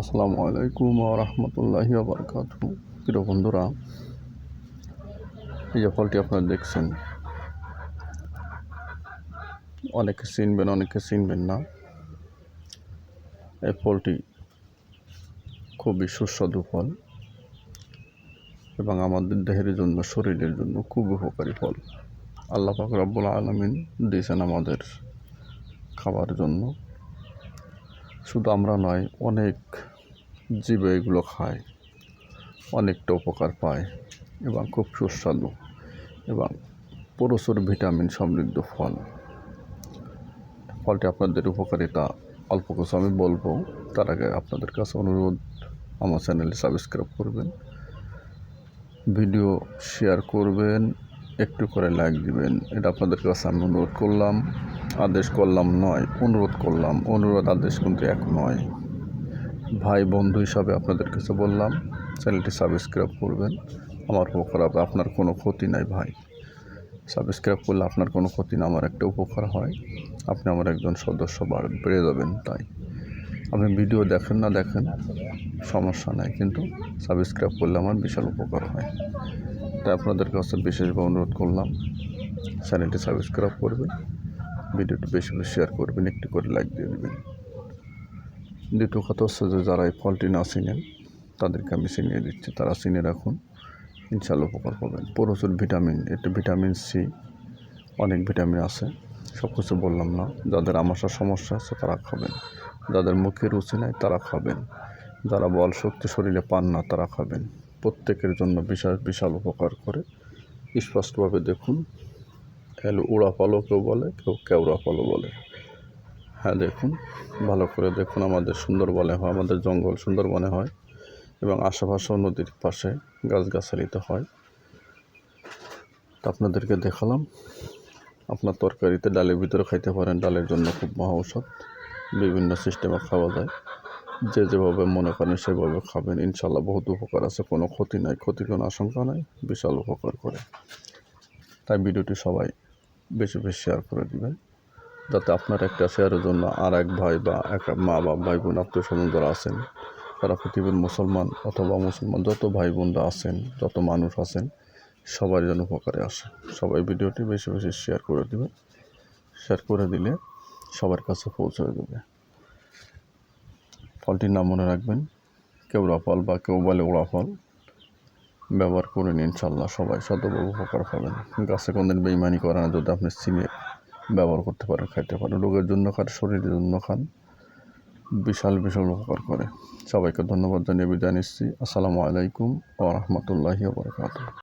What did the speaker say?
আসসালামু আলাইকুম রহমতুল্লাহি বারকাত প্রিয় বন্ধুরা, এই যে ফলটি আপনারা দেখছেন, অনেকে চিনবেন অনেকে চিনবেন না। এই ফলটি খুবই সুস্বাদু ফল এবং আমাদের দেহের জন্য, শরীরের জন্য খুব উপকারী ফল। আল্লাহ পাক রব্বুল আলমিন দিয়েছেন আমাদের খাবার জন্য। শুধু আমরা নয়, অনেক জীবে এগুলো খায়, অনেকটা উপকার পায় এবং খুব সুস্বাদু এবং প্রচুর ভিটামিন সমৃদ্ধ ফল। ফলটি আপনাদের উপকারিতা অল্প কিছু আমি বলব, তার আগে আপনাদের কাছে অনুরোধ, আমার চ্যানেলে সাবস্ক্রাইব করবেন, ভিডিও শেয়ার করবেন একটু করে লাইক দিবেন। এটা আপনাদের কাছে আমি অনুরোধ করলাম। আদেশ করলাম নয়, অনুরোধ করলাম। অনুরোধ আদেশ কিন্তু এক নয়। ভাই, বন্ধু হিসাবে আপনাদের কাছে বললাম, চ্যানেলটি সাবস্ক্রাইব করবেন। আমার উপকার হবে। আপনার কোনো ক্ষতি নাই ভাই। সাবস্ক্রাইব করলে আপনার কোনো ক্ষতি না, আমার একটা উপকার হয়। আপনি আমার একজন সদস্য, বাড় যাবেন তাই। আপনি ভিডিও দেখেন না দেখেন, সমস্যা নাই। কিন্তু সাবস্ক্রাইব করলে আমার বিশাল উপকার হয়। তাই আপনাদের কাছে বিশেষভাবে অনুরোধ করলাম। চ্যানেলটি সাবস্ক্রাইব করবেন, ভিডিওটি বেশি বেশি শেয়ার করবেন, একটু করে লাইক দিয়ে দেবেন। দ্বিতীয় কথা হচ্ছে যে যারা এই ফলটি না চিনেন, তাদেরকে আমি চিনিয়ে দিচ্ছি। তারা চিনে রাখুন ইনশাল্লাহ উপকার পাবেন। প্রচুর ভিটামিন এতে ভিটামিন সি অনেক ভিটামিন আছে। সব কিছু বললাম না, যাদের আমাশার সমস্যা আছে তারা খাবেন। যাদের মুখে রুচি নাই তারা খাবেন। যারা বল শক্তি শরীরে পান না তারা খাবেন। প্রত্যেকের জন্য বিশাল বিশাল উপকার করে। স্পষ্টভাবে দেখুন এলো উড়া ফলও কেউ বলে, কেউ ফলও বলে। হ্যাঁ দেখুন, ভালো করে দেখুন আমাদের সুন্দরবনে হয়, আমাদের জঙ্গল সুন্দরবনে হয় এবং আশেপাশেও নদীর পাশে গাছগাছালিতে হয়। তা আপনাদেরকে দেখালাম, আপনার তরকারিতে ডালের ভিতরে খাইতে পারেন, ডালের জন্য খুব মহা ঔষধ, বিভিন্ন সিস্টেমে খাওয়া যায়। যে যেভাবে মনে করেন সেভাবে খাবেন। ইনশাল্লাহ বহুত উপকার আছে, কোনো ক্ষতি নাই ক্ষতির কোনো আশঙ্কা নাই, বিশাল উপকার করে। তাই ভিডিওটি সবাই বেশি বেশি শেয়ার করে দিবেন, যাতে আপনার একটা শেয়ারের জন্য আর এক ভাই বা এক মা বা ভাই বোন, আত্মীয় স্বজন যারা আছেন, তারা পৃথিবীর মুসলমান অথবা মুসলমান যত ভাই বোনরা আছেন, যত মানুষ আছেন সবার যেন উপকারে আসে। সবাই ভিডিওটি বেশি বেশি শেয়ার করে দেবে শেয়ার করে দিলে সবার কাছে পৌঁছে দেবে ফলটির নাম মনে রাখবেন। কেউড়া ফল বা কেউ বলে ওড়া ফল ব্যবহার করুন ইনশাল্লাহ সবাই। শতভাবে উপকার পাবেন। গাছে কোনদিন বেইমানি করে না, যদি আপনি চিনে ব্যবহার করতে পারেন, খাইতে পারেন। রোগের জন্য খান, শরীরের জন্য খান। বিশাল বিশাল উপকার করে। সবাইকে ধন্যবাদ জানিয়ে বিদায় নিচ্ছি। আসসালামু আলাইকুম ও রহমতুল্লাহি